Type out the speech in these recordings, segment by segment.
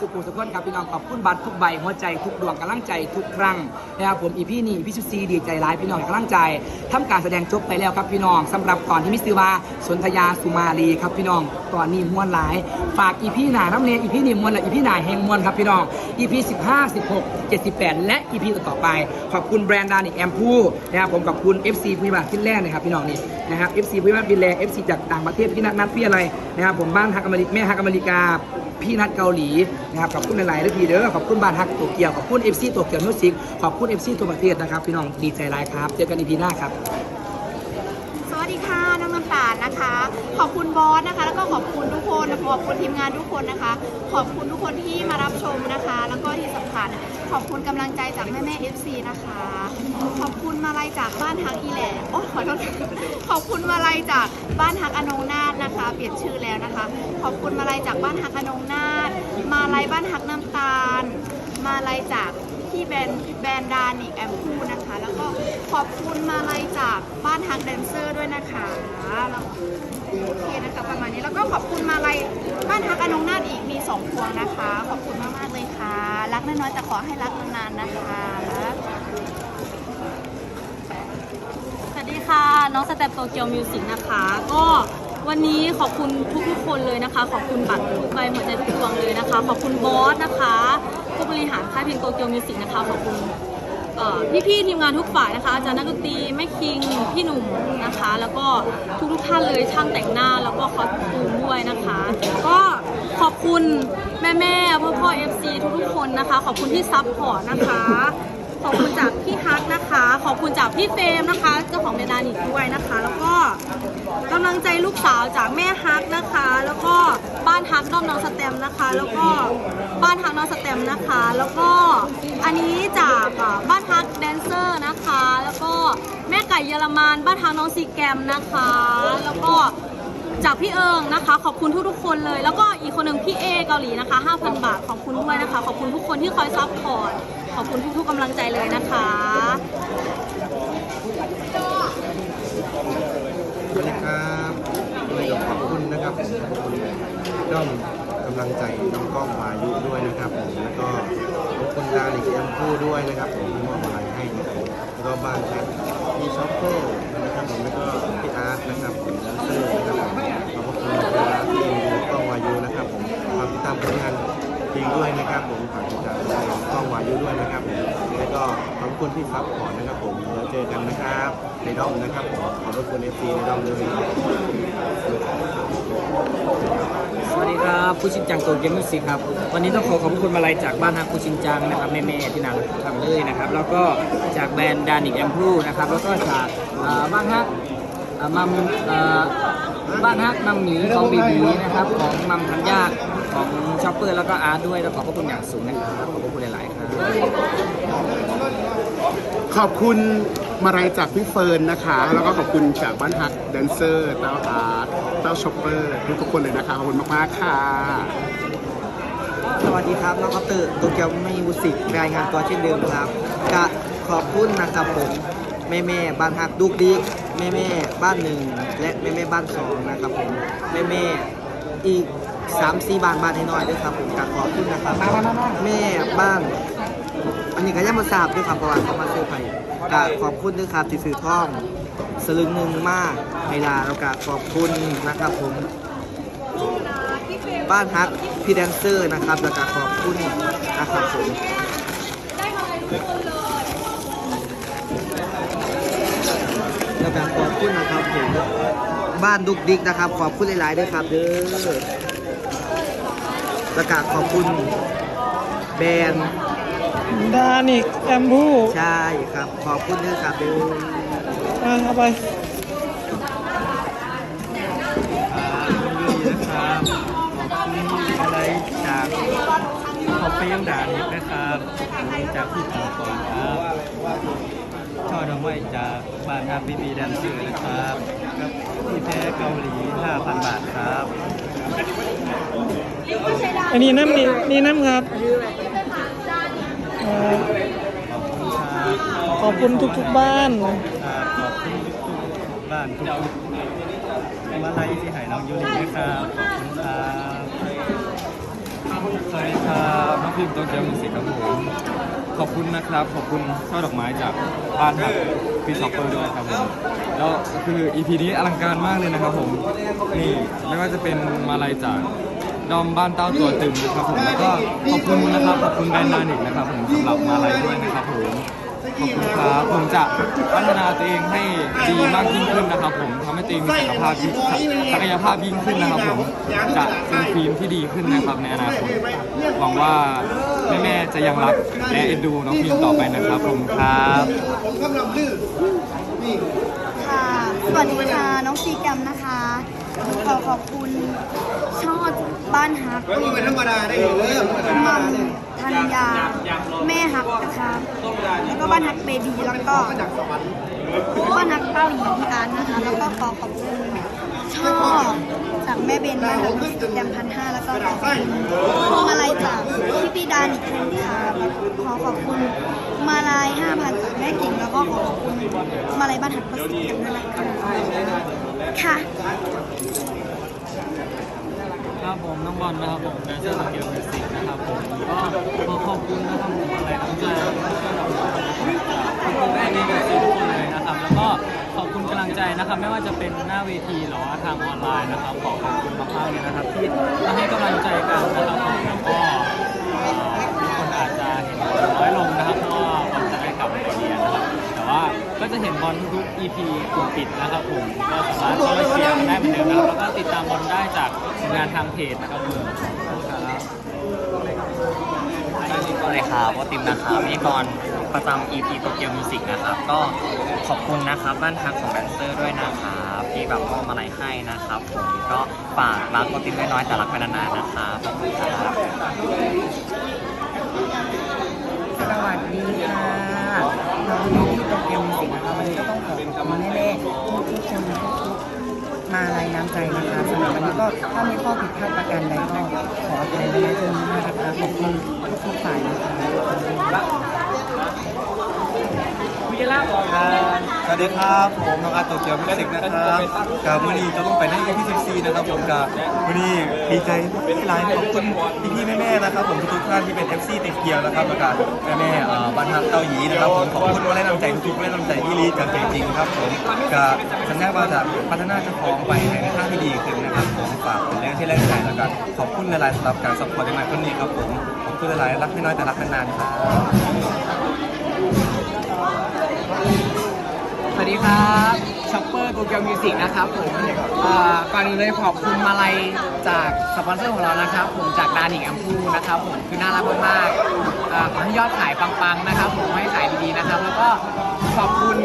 สุขุสุขคนครับพี่น้องขอบคุณบัตรทุกใบหัวใจทุกดวงกำลังใจทุกครั้งนะครับผมอีพี่นี่พี่ชุซีดีใจร้ายพี่น้องกำลังใจทำการแสดงจบไปแล้วครับพี่น้องสำหรับตอนที่มิสซิวาสนธยาสุมาลีครับพี่น้องตอนนี้มวนหลาย ฝากอีพี่หนาน้ำเนยอีพี่นี่มวนและอีพี่หนาแห่งมวนครับพี่น้องอีพี15 16 78และอีพีต่อไป ขอบคุณแบรนด์ดานิกแอมพูนะครับผมขอบคุณ FC ผู้บาที่แรกนะครับพี่น้องนี่นะครับ FC ผู้บาบินแรง FC จากต่างประเทศพี่นัทนัทพี่อะไรนะครับผมบ้านฮักอเมริกแม่ฮักอเมริกาพี่นัดเกาหลีนะครับขอบคุณหลายๆด้วยพี่เด้อขอบคุณบ้านฮักตัวเกียวขอบคุณ FC ตัวเกียวมิวสิกขอบคุณ FC ตัวประเทศนะครับพี่น้องดีใจหลายครับเจอกันอีพีหน้าครับ ค่ะน้องน้ำตาลนะคะ ขอบคุณบอสนะคะ แล้วก็ขอบคุณทุกคนขอบคุณทีมงานทุกคนนะคะ ขอบคุณทุกคนที่มารับชมนะคะ แล้วก็ที่สำคัญขอบคุณกำลังใจจากแม่แม่เอฟซีนะคะ ขอบคุณมาลัยจากบ้านฮักอีแหล่โอ้ขอโทษขอบคุณมาลัยจากบ้านฮักอนงนาฏนะคะ เปลี่ยนชื่อแล้วนะคะ ขอบคุณมาลัยจากบ้านฮักอนงนาฏมาลัยบ้านฮักน้ำตาล มาลัยจากที่แบรนด์แบรนด์ดานิกแอมพูนะคะ แล้วก็ขอบคุณมาลัยจากบ้านฮักแดนเซอร์ด้วยนะคะแล้วโอเคนะคะประมาณนี้แล้วก็ขอบคุณมาลัยบ้านฮักอนงนาฏอีกมีสองพวงนะคะ ขอบคุณมากๆเลยค่ะ รักน้อยๆแต่ขอให้รักนานๆนะคะสวัสดีค่ะน้องสเต็ปโตเกียวมิวสิกนะคะ ก็ วันนี้ขอบคุณทุกๆคนเลยนะคะ ขอบคุณบัตรทุกใบหัวใจทุกดวงเลยนะคะ ขอบคุณบอสนะคะ ผู้บริหารค่ายเพลงโตเกียวมิวสิกนะคะ ขอบคุณเอ่พี่ๆทีมงานทุกฝ่ายนะคะอาจารย์นักดนตรีแม่คิงพี่หนุ่มนะคะ แล้วก็ทุกๆท่านเลยช่างแต่งหน้าแล้วก็คอสตูมด้วยนะคะ ก็ขอบคุณแม่ๆพ่อพ่อเอฟซีทุกๆคนนะคะ ขอบคุณที่ซัพพอร์ตนะคะ ขอบคุณจากพี่ฮักนะคะ ขอบคุณจากพี่เฟรมนะคะ เจ้าของเดนดานิกด้วยนะคะ แล้วก็กำลังใจลูกสาวจากแม่ฮักนะคะ แล้วก็บ้านฮักด้อมน้องสเต็มนะคะ แล้วก็บ้านฮักน้องสเต็มนะคะ แล้วก็อันนี้จากบ้านฮักแดนเซอร์นะคะ แล้วก็แม่ไก่เยอรมันบ้านฮักน้องซีแกรมนะคะ แล้วก็จากพี่เอิงนะคะ ขอบคุณทุกๆคนเลย แล้วก็อีกคนหนึ่งพี่เอเกาหลีนะคะ 5,000 บาทขอบคุณด้วยนะคะ ขอบคุณทุกคนที่คอยซัพพอร์ต ขอบคุณทุกๆกำลังใจเลยนะคะสวัสดีครับขอบคุณนะครับขอบคุณด้อมกำลังใจน้องกล้องวายุด้วยนะครับผมแล้วก็ขอบคุณดาลิกแอมพูด้วยนะครับผมที่มอบอะไรให้นะครับแล้วก็บ้านแชทมีช็อปเปอร์นะครับผมแล้วก็พี่อาร์ตนะครับผมแดนเซอร์นะครับขอบคุณเวลาที่ดูกล้องวายุนะครับผมฝากติดตามผลงานเพลงด้วยนะครับผมฝากติดตามผลงานกล้ องวายุด้วยนะครับผมแล้วก็ขอบคุณที่ซัพพอร์ตนะครับผมแล้วเจอกันนะครับในด้อมนะครับผมขอบคุณเอฟซีในด้อมด้วยสวัสดีครับผู้ชินจังโตเกียวมิวสิกครับ วันนี้ต้องขอขอบคุณมาลัยจากบ้านฮักผู้ชินจังนะครับแม่ๆที่นารักทุกท่านเลยนะครับ แล้วก็จากแบรนด์ดานิกแอมพูนะครับ แล้วก็จากบ้านฮักมัมบ้านฮักมัมหมีของบีบีนะครับของมัมธัญญา ของชอปเปอร์แล้วก็อาร์ตด้วยแล้วขอบพระคุณอย่างสูงนะครับขอบพระคุณหลายๆครับขอบคุณมาลัยจากพี่เฟิร์นนะคะ แล้วก็ขอบคุณจากบ้านฮักแดนเซอร์เต้าอาร์ตเต้าช็อปเปอร์ทุกคนเลยนะคะขอบคุณมากๆค่ะ สวัสดีครับน้องคอปเตอร์โตเกียวมิวสิกรายงานตัวเช่นเดิมครับกะขอบคุณนะครับผมแม่แม่บ้านฮักดุกดิกแม่แม่บ้านหนึ่งและแม่แม่บ้านสองนะครับผมแม่แม่อีก สามสี่บ้านบ้านน้อยๆด้วยครับผมกะขอบคุณนะครับแม่บ้าน อันนี้ก็ยังมาทราบด้วยครับเพราะว่าเขามาเซอร์ไพรส์กะขอบคุณด้วยครับที่ซื้อท่องสลึงหนึ่งมากเวลาเรากะขอบคุณนะครับผม บ้านฮักพี่แดนเซอร์นะครับแล้วก็ขอบคุณนะครับผมแล้วก็ขอบคุณนะครับผมบ้านดุกดิกนะครับ ขอบคุณหลายๆด้วยครับเด้อ แล้วก็ขอบคุณแบรนด์ดานิกแอมพูใช่ครับ ขอบคุณด้วยครับเด้ออะเอาไปนะครับขอบคุณอะไรจากขอบเฟรมด่านิดนะครับจากพี่ปอก่อนครับช่อดอกไม้จากบ้านฮับบีบีแดนเซอร์นะครับกับพี่แท้เกาหลี 5,000 บาทครับ อันนี้น้ำนี่นี่น้ำครับอ่าขอบคุณครับขอบคุณทุกๆบ้านครับขอบคุณทุกๆบ้านทุกๆมาลัยที่ให้น้องยูรินะครับขอบคุณครับสวัสดีครับองฟิล์มโตเกียวมิวสิกครับผมขอบคุณนะครับ ขอบคุณช่อดอกไม้จากบ้านครับพี่ช็อปเปอร์ด้วยครับผมแล้วคือ EP นี้อลังการมากเลยนะครับผมนี่ไม่ว่าจะเป็นมาลัยจาก ดอมบ้านเต้าตัวตึมนะครับผมแล้วก็ขอบคุณนะครับขอบคุณแบรนด์นานิกนะครับผมสำหรับมาลัยด้วยนะครับผมขอบคุณครับผมจะพัฒนาตัวเองให้ดีมากยิ่งขึ้นนะครับ ผมทำให้ตัวเองมีศักยภาพยิ่งศักยภาพยิ่งขึ้นนะครับผมจะเป็นทีมที่ดีขึ้นนะครับในอนาคตหวังว่าแม่ๆจะยังรักและเอ็นดูน้องพิมต่อไปนะครับผมครับค่ สวัสดีค่ะ น้องซีแกมนะคะ ขอขอบคุณช่อบ้านฮักเป็นธรรมดาได้เลยมัมธัญญาแม่ฮักนะคะแล้วก็บ้านฮักเบบีแล้วก็บ้านฮักเต้าหญิงพี่อาร์นะคะแล้วก็ขอขอบคุณช่อจากแม่เบนบ้านฮักน้องซีแกรมพันห้าแล้วก็ขอขอบคุณมาลัยจากพี่พี่ดานอีกคนค่ะขอขอบคุณมาลัยห้าพันจากแม่กิ่งแล้วก็ขอขอบคุณมาลัยบ้านฮักน้องซีแกรมด้วยนะคะค่ะครับผมน้องบอลนะครับผมแดนเซอร์สเกลมิวสิกนะครับผมก็ขอขอบคุณนะครับผมอะไรน้ำใจ นะครับ ไม่ว่าจะเป็นหน้าเวทีหรือว่าทางออนไลน์นะครับขอขอบคุณมากๆเลยนะครับ ที่มาให้กำลังใจกันนะครับแล้วก็เอ่อทุกคนอาจจะเห็นน้อยลงนะครับเพราะว่าบอลจะได้กลับไปเรียนนะครับแต่ว่าก็จะเห็นบอลทุกๆ EP กลุ่มปิดนะครับผมก็สามารถเข้าไปเชียร์กันได้เหมือนเดิมนะครับแล้วก็ติดตามบอลได้จากผลงานทางเพจนะครับผมขอบคุณครับ สวัสดีครับวอติมนะครับพิธีกร ประจำ EP โตเกียวมิวสิกนะครับ ก็ขอบคุณนะครับบ้านพักของแดนเซอร์ด้วยนะครับที่แบบมอบอะไรให้นะครับผมก็ฝากรักวอติมน้อยๆแต่รักไปนานๆนะครับขอบคุณครับสวัสดีค่ะเราอยู่ที่โตเกียวมิวสิกนะคะวันนี้ก็ต้องขอขอบคุณแม่ๆทุกๆคนทุกๆมาลัยน้ำใจนะคะสำหรับวันนี้ก็ถ้ามีข้อผิดพลาดประการใดก็ขออภัยในที่นี้นะคะขอบคุณทุกๆฝ่ายนะคะ สวัสดีครับผมน้องอาตโตเกียวมิวสิกนะครับกับวันนี้จะต้องไปใน EP 14นะครับผมกับวันนี้ดีใจที่ลน์ขอบคุณพี่ๆแม่ๆนะครับ ผมทุกท่านที่เป็น FC เต็กเกียวนะครับแล้วก็แม่ๆเอ่บ้านฮักเต้าหยีนะครับผมขอบคุณว่าแรงนำใจทุกๆแรงนำใจที่รีดกันจริงครับผมกับสัญญาว่าจะพัฒนาเจ้าของไปในทางที่ดีขึ้นนะครับผมฝากเป็นแรงที่แรงใจแล้วกันขอบคุณหลายๆสำหรับการสปอร์ตในวันนี้ครับผมขอบคุณหลายๆรักไม่น้อยแต่รักนานๆครับ สวัสดีครับช็อปเปอร์โตเกียวมิวสิกนะครับผมอ่าก่อนอื่นเลยขอบคุณมาลัยจากสปอนเซอร์ของเรานะครับ ผมจากดานิกอัมพูนะครับผมคือน่ารักมากๆอ่าขอให้ยอดขายปังๆนะครับ ผมให้ขายดีๆนะครับ แล้วก็ขอบคุณ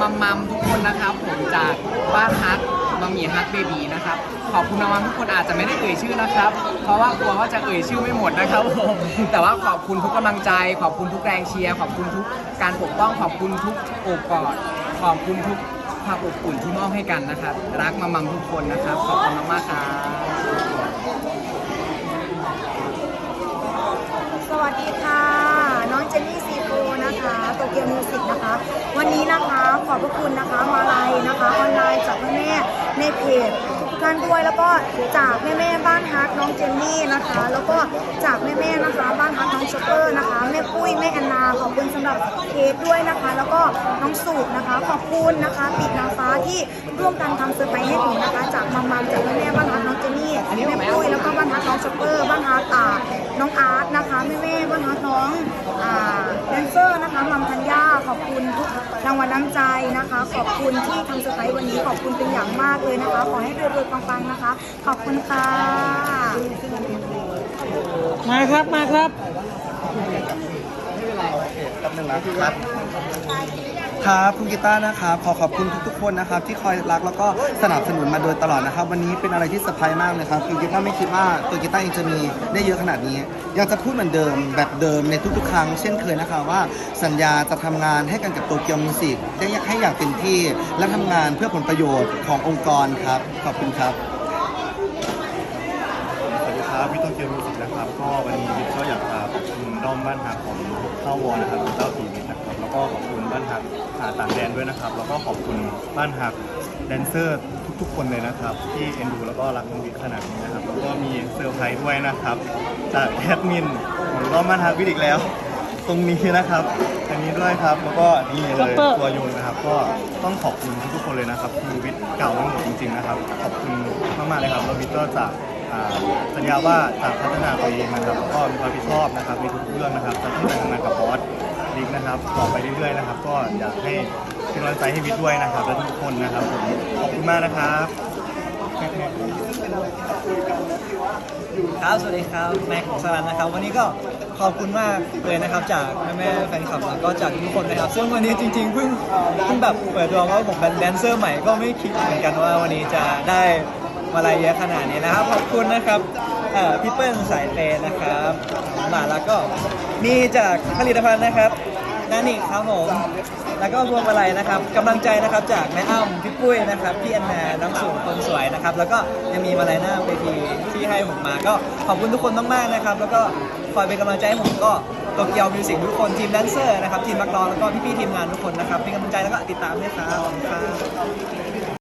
มัมมัมทุกคนนะครับ ผมจากบ้านฮักมามีฮักเบบีนะครับ ขอบคุณมัมมัมทุกคนอาจจะไม่ได้เอ่ยชื่อนะครับ เพราะว่ากลัวว่าจะเอ่ยชื่อไม่หมดนะครับผมแต่ว่าขอบคุณทุกกำลังใจ ขอบคุณทุกแรงเชียร์ขอบคุณทุกการปกป้องขอบคุณทุกโอบกอดขอบคุณทุกความอบอุ่นที่มอบให้กันนะครับ รักมามัมทุกคนนะครับ ขอบคุณมากๆครับสวัสดีค่ะ น้องเจนนี่ซีโฟนะคะโตเกียวมิวสิกนะคะ วันนี้นะคะขอบพระคุณนะคะมาลัยนะคะออนไลน์จากแม่ในเพจ ท่านด้วย แล้วก็จากแม่ๆบ้านฮักน้องเจนนี่นะคะ แล้วก็จากแม่ๆนะคะ บ้านฮักน้องช็อปเปอร์นะคะแม่ปุ้ยแม่แอนนาขอบคุณสำหรับเค้กด้วยนะคะ แล้วก็น้องสูตรนะคะขอบคุณนะคะปิดนางฟ้าที่ร่วมกันทำเซอร์ไพรส์ให้หนูนะคะ จากมัมมัมจากแม่ๆบ้านฮักน้องเจนนี่แม่ปุ้ยแล้วก็บ้านฮักน้องช็อปเปอร์บ้านฮักอ่าน้องอาร์ตนะคะแม่ๆบ้านฮักน้องแดนเซอร์นะคะมัมธัญญาขอบคุณทุกรางวัลน้ำใจ ขอบคุณที่ทำเซอร์ไพรส์วันนี้ขอบคุณเป็นอย่างมากเลยนะคะ ขอให้รวยๆปังๆนะคะ ขอบคุณค่ะ มาครับมาครับครับ ครับคุณกีตาร์นะครับขอขอบคุณทุกๆคนนะครับที่คอยรักแล้วก็สนับสนุนมาโดยตลอดนะครับ วันนี้เป็นอะไรที่เซอร์ไพรส์มากเลยครับคือกีตาร์ไม่คิดว่าตัวกีตาร์เองจะมีได้เยอะขนาดนี้ ยังจะพูดเหมือนเดิมแบบเดิมในทุกๆ ครั้งเช่นเคยนะคะว่าสัญญาจะทำงานให้กันกับโตเกียวมิวสิกได้ให้อย่างเต็มที่ และทำงานเพื่อผลประโยชน์ขององค์กรครับ ขอบคุณครับสวัสดีครับพี่โตเกียวมิวสิกนะครับ ก็วันนี้ก็อยากจะขอบคุณด้อมบ้านหักของเข้าวอนะครับเจ้าทีนี้ ก็ขอบคุณบ้านหักอ่าต่างแดนด้วยนะครับ แล้วก็ขอบคุณบ้านหักแดนเซอร์ทุกๆ คนเลยนะครับ ที่เอ็นดูแล้วก็รักน้องวิทย์ขนาดนี้นะครับ แล้วก็มีเซอร์ไพรส์ด้วยนะครับจากแอดมินของรอบบ้านฮักวิดอีกแล้ว ตรงนี้นะครับ อันนี้ด้วยครับแล้วก็นี่เลยตัวโยงนะครับ ก็ต้องขอบคุณทุกๆคนเลยนะครับคือวิทย์เก่าทั้งหมดจริงๆนะครับ ขอบคุณมากๆเลยครับเราวิทย์ก็จะอ่าสัญญาว่าจะพัฒนาตัวเองนะครับแล้วก็มีความรับผิดชอบนะครับในทุกๆเรื่องนะครับจะตั้งใจทำงานกับบอส ลิกนะครับต่อไปเรื่อยๆนะครับ ก็อยากให้เป็นกำลังใจให้วิทย์ด้วยนะครับและทุกคนนะครับผมขอบคุณมากนะครับครับสวัสดีครับแม็กซ์สรันนะครับ วันนี้ก็ขอบคุณมากเลยนะครับ จากแม่แม่แฟนคลับแล้วก็จากทุกคนนะครับ ซึ่งวันนี้จริงๆเพิ่งเพิ่งแบบเปิดตัวว่าผมเป็นแดนเซอร์ใหม่ก็ไม่คิดเหมือนกันว่าวันนี้จะได้มาลายเยอะขนาดนี้นะครับ ขอบคุณนะครับพี่เปิ้ลสายเตนะครับ มาแล้วก็มีจากผลิตภัณฑ์นะครับนานิครับผมแล้วก็พวงมาลัยนะครับกำลังใจนะครับจากแม่อ้ำพี่ปุ้ยนะครับพี่แอนนาน้องสูงคนสวยนะครับ แล้วก็ยังมีมาลัยหน้าเวทีที่ให้ผมมา ก็ขอบคุณทุกคนมากๆนะครับ แล้วก็คอยเป็นกำลังใจให้ผมก็โตเกียวมิวสิกทุกคนทีมแดนเซอร์นะครับทีมนักร้องแล้วก็พี่ๆทีมงานทุกคนนะครับเป็นกำลังใจแล้วก็ติดตามด้วยครับขอบคุณครับ